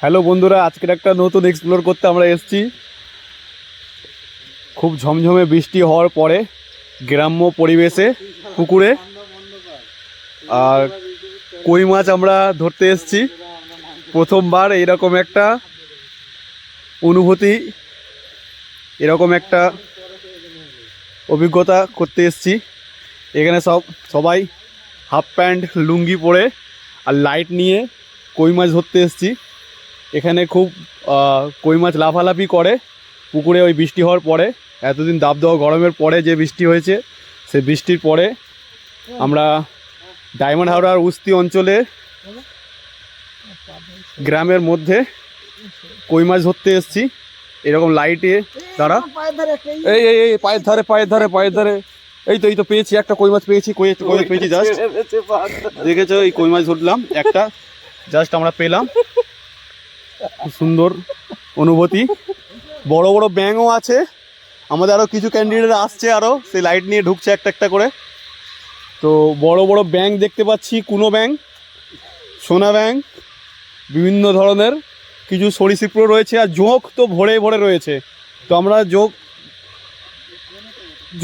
Hello বন্ধুরা, আজকের একটা নতুন এক্সপ্লোর করতে আমরা এসেছি। খুব ঝমঝমে বৃষ্টি হওয়ার পরে গ্রাম্য পরিবেশে, পুকুরে। আর কই মাছ আমরা ধরতে এসেছি। প্রথমবার এরকম একটা অনুভূতি, এরকম একটা অভিজ্ঞতা করতে এসেছি। এখানে সব, সবাই হাফ প্যান্ট, লুঙ্গি পরে আর লাইট নিয়ে কই মাছ ধরতে এসেছি। এখানে খুব কই মাছ লাফালাফি করে। পুকুরে ওই বৃষ্টি হওয়ার পরে এতদিন দাব দেওয়া গরমের পরে যে বৃষ্টি হয়েছে সে বৃষ্টির পরে আমরা ডায়মন্ড হাওড়ার উস্তি অঞ্চলে গ্রামের মধ্যে কই মাছ ধরতে এসেছি। এরকম লাইটে তারা এই এই এই পায়ের ধারে পায়ের ধারে পায়ের ধারে। এই তো এই তো পেয়েছি একটা কই মাছ পেয়েছি কই কই পেয়েছি জাস্ট দেখেছ এই কই মাছ ধরলাম একটা জাস্ট আমরা পেলাম। সুন্দর অনুভূতি। বড় বড় ব্যাঙও আছে। আমাদের আরও কিছু ক্যান্ডিডেট আসছে আরও সেই লাইট নিয়ে ঢুকছে একটা একটা করে। তো বড় বড় ব্যাঙ দেখতে পাচ্ছি, কুনো ব্যাঙ, সোনা ব্যাঙ, বিভিন্ন ধরনের। কিছু সরীসৃপ রয়েছে আর জোঁক তো ভরে ভরে রয়েছে। তো আমরা জোঁক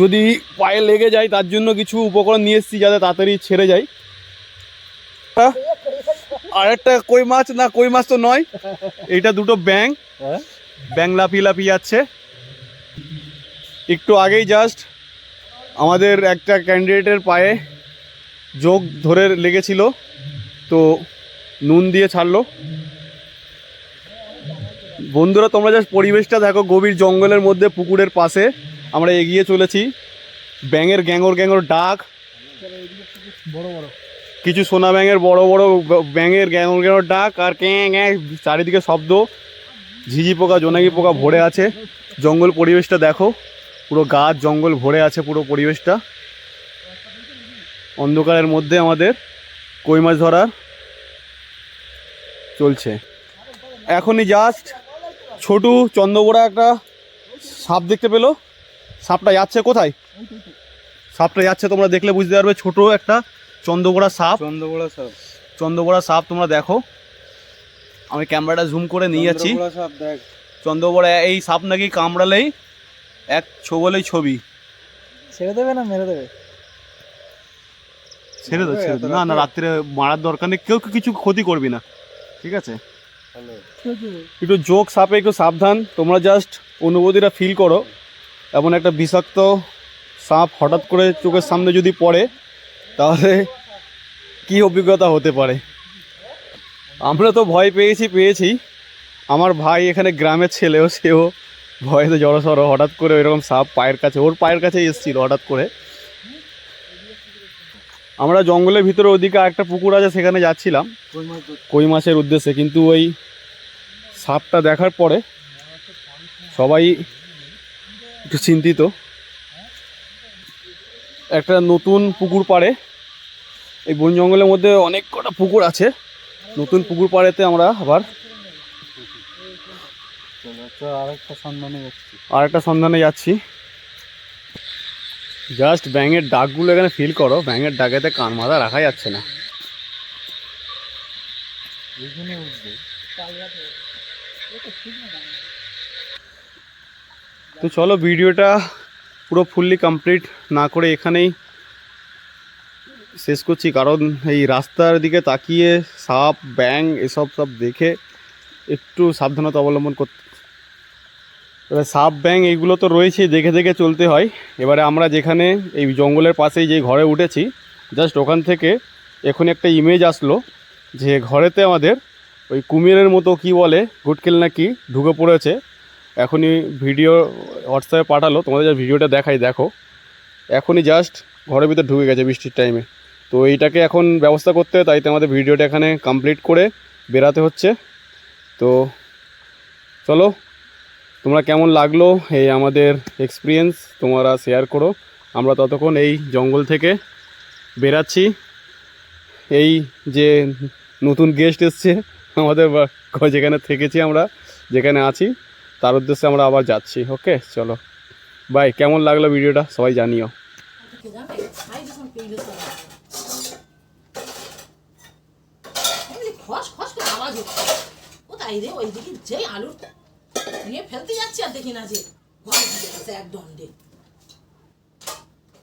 যদি পায়ে লেগে যায় তার জন্য কিছু উপকরণ নিয়ে এসেছি যাতে তাড়াতাড়ি ছেড়ে যায় আর একটা কই মাছ? না কই মাছ তো নয়। এইটা দুটো ব্যাং ব্যাং লাফিয়ে লাফিয়ে যাচ্ছে। একটু আগেই জাস্ট আমাদের একটা ক্যান্ডিডেটের পায়ে যোগ ধরে লেগেছিল। তো নুন দিয়ে ছাড়লো। বন্ধুরা তোমরা জাস্ট পরিবেশটা দেখো গভীর জঙ্গলের মধ্যে পুকুরের পাশে। আমরা এগিয়ে চলেছি। ব্যাঙের গ্যাঙর গ্যাঙর ডাক। বড় বড়। কিছু সোনা ব্যাঙের বড় বড় ব্যাঙের গ্যাঙর গ্যাঙর ডাক আর ক্যাঁ ক্যাঁ চারিদিকে শব্দ। ঝিঝি পোকা, জোনাকি পোকা ভরে আছে। জঙ্গল পরিবেশটা দেখো। পুরো গাছ, জঙ্গল ভরে আছে পুরো পরিবেশটা। অন্ধকারের মধ্যে আমাদের কই মাছ ধরার চলছে। এখনই জাস্ট ছোটু চন্দ্রবোড়া একটা সাপ দেখতে পেল। সাপটা যাচ্ছে কোথায়? সাপটা যাচ্ছে তোমরা দেখলে বুঝতে পারবে, ছোট একটা চন্দ্রবোড়া সাপ। চন্দ্রবোড়া সাপ। চন্দ্রবোড়া সাপ তোমরা দেখো। আমি ক্যামেরাটা জুম করে নিয়ে যাচ্ছি। চন্দ্রবোড়া সাপ দেখ। চন্দ্রবোড়া এই সাপ নাকি কামড়ালেই এক ছবলেই ছবি। ছেড়ে দেবে না মেরে দেবে? ছেড়ে দাও ছেড়ে দাও। না না রাতে? রাত্রে মারার দরকার নেই। কেউ কিছু ক্ষতি করবি না। ঠিক আছে? একটু যোগ সাপে একটু সাবধান। তোমরা জাস্ট অনুভূতিটা ফিল করো। এমন একটা বিষাক্ত সাপ হঠাৎ করে চোখের সামনে যদি পড়ে তাহলে কি অভিজ্ঞতা হতে পারে? আমরা তো ভয় পেয়েছি পেয়েছি। আমার ভাই এখানে গ্রামের ছেলেও সেও ভয়েতে জড়সড়, হঠাৎ করে এরকম সাপ পায়ের কাছে, ওর পায়ের কাছে এসেছিল হঠাৎ করে। আমরা জঙ্গলের ভিতরে ওদিকে একটা পুকুর আছে, সেখানে যাচ্ছিলাম কই মাছের উদ্দেশ্যে। কিন্তু ওই সাপটা দেখার পরে সবাই একটু চিন্তিত। একটা নতুন পুকুর পাড়ে। এই বন জঙ্গলের মধ্যে অনেক কটা পুকুর আছে। নতুন পুকুর পাড়েতে আমরা আবার আরেকটা সন্ধানে যাচ্ছি। আর একটা সন্ধানে যাচ্ছি জাস্ট ব্যাঙের ডাকগুলো এখানে ফিল করো। ব্যাঙের ডাকেতে কান মাথা রাখা যাচ্ছে না। তো চলো ভিডিওটা পুরো ফুললি কমপ্লিট না করে এখানেই শেষ করছি। কারণ এই রাস্তার দিকে তাকিয়ে সাপ ব্যাং এসব সব দেখে একটু সাবধানতা অবলম্বন করতে এবার সাপ ব্যাং এইগুলো তো রয়েছে দেখে দেখে চলতে হয়। এবারে আমরা যেখানে এই জঙ্গলের পাশেই যে ঘরে উঠেছি জাস্ট ওখান থেকে এখন একটা ইমেজ আসলো যে ঘরেতে আমাদের ওই কুমিরের মতো কি বলে, গুটকেল নাকি ঢুকে পড়েছে। এখনই ভিডিও হোয়াটসঅ্যাপে পাঠালো, তোমাদের যা ভিডিওটা দেখাই, দেখো। এখনই জাস্ট ঘরের ভিতর ঢুকে গেছে বৃষ্টির টাইমে তো এইটাকে এখন ব্যবস্থা করতে তাই তো আমাদের ভিডিওটা এখানে কমপ্লিট করে বেরাতে হচ্ছে। তো চলো, তোমরা কেমন লাগল এই আমাদের এক্সপিরিয়েন্স তোমরা শেয়ার করো। আমরা ততক্ষণ এই জঙ্গল থেকে বেরাচ্ছি। এই যে নতুন গেস্ট এসছে, আমাদের যেখানে থেকেছি আমরা, যেখানে আছি। তার উদ্দেশ্যে আমরা আবার যাচ্ছি ওকে চলো। বাই কেমন লাগল ভিডিওটা? সবাই জানিও। যে আলুর নিয়ে ফেলতে যাচ্ছি আর দেখি না যে ঘরে ঢুকে গেছে এক দণ্ডে।